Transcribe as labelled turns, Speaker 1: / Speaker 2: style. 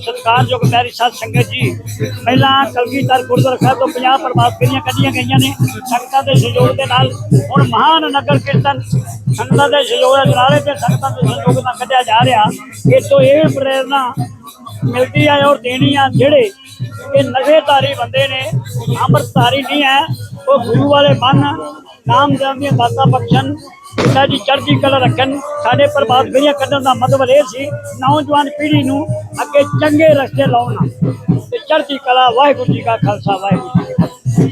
Speaker 1: ਸਤਿਕਾਰਯੋਗ ਮੈਰੀ ਸਾਧ ਸੰਗਤ ਜੀ, ਪਹਿਲਾਂ ਕਲਗੀਧਰ ਗੁਰਦੁਆਰਾ ਸਾਹਿਬ ਤੋਂ 50 ਪ੍ਰਭਾਤ ਫੇਰੀਆਂ ਕੱਢੀਆਂ ਗਈਆਂ ਨੇ, ਸੰਗਤਾਂ ਦੇ ਸਹਿਯੋਗ ਦੇ ਨਾਲ ਹੁਣ ਮਹਾਨ ਨਗਰ ਕੀਰਤਨ ਸੰਗਤਾਂ ਦੇ ਸਹਿਯੋਗ ਦੇ ਨਾਲ ਤੇ ਸੰਗਤਾਂ ਦੇ ਸਹਿਯੋਗ ਨਾਲ ਕੱਢਿਆ ਜਾ ਰਿਹਾ। ਇਹ ਤੋਂ ਇਹ ਪ੍ਰੇਰਣਾ ਮਿਲਦੀ ਹੈ ਔਰ ਦੇਣੀ ਆ ਜਿਹੜੇ ਇਹ ਨਸ਼ੇਧਾਰੀ ਬੰਦੇ ਨੇ, ਅੰਮ੍ਰਿਤਧਾਰੀ ਨਹੀਂ ਹੈ ਉਹ ਗੁਰੂ ਵਾਲੇ ਬਣ ਨਾਮ ਜਪ ਦੀਆਂ ਬਾਤਾਂ ਬਖਸ਼ਣ, ਪਿਤਾ ਜੀ ਚੜ੍ਹਦੀ ਕਲਾ ਰੱਖਣ, ਸਾਡੇ ਪ੍ਰਭਾਤ ਫੇਰੀਆਂ ਕੱਢਣ ਦਾ ਮਤਲਬ ਇਹ ਸੀ, ਨੌਜਵਾਨ ਪੀੜ੍ਹੀ ਨੂੰ ਅੱਗੇ ਚੰਗੇ ਰਸਤੇ ਲਾਉਣਾ। ਤੇ ਚੜ੍ਹਦੀ ਕਲਾ, ਵਾਹਿਗੁਰੂ ਜੀ ਕਾ ਖਾਲਸਾ, ਵਾਹਿਗੁਰੂ ਜੀ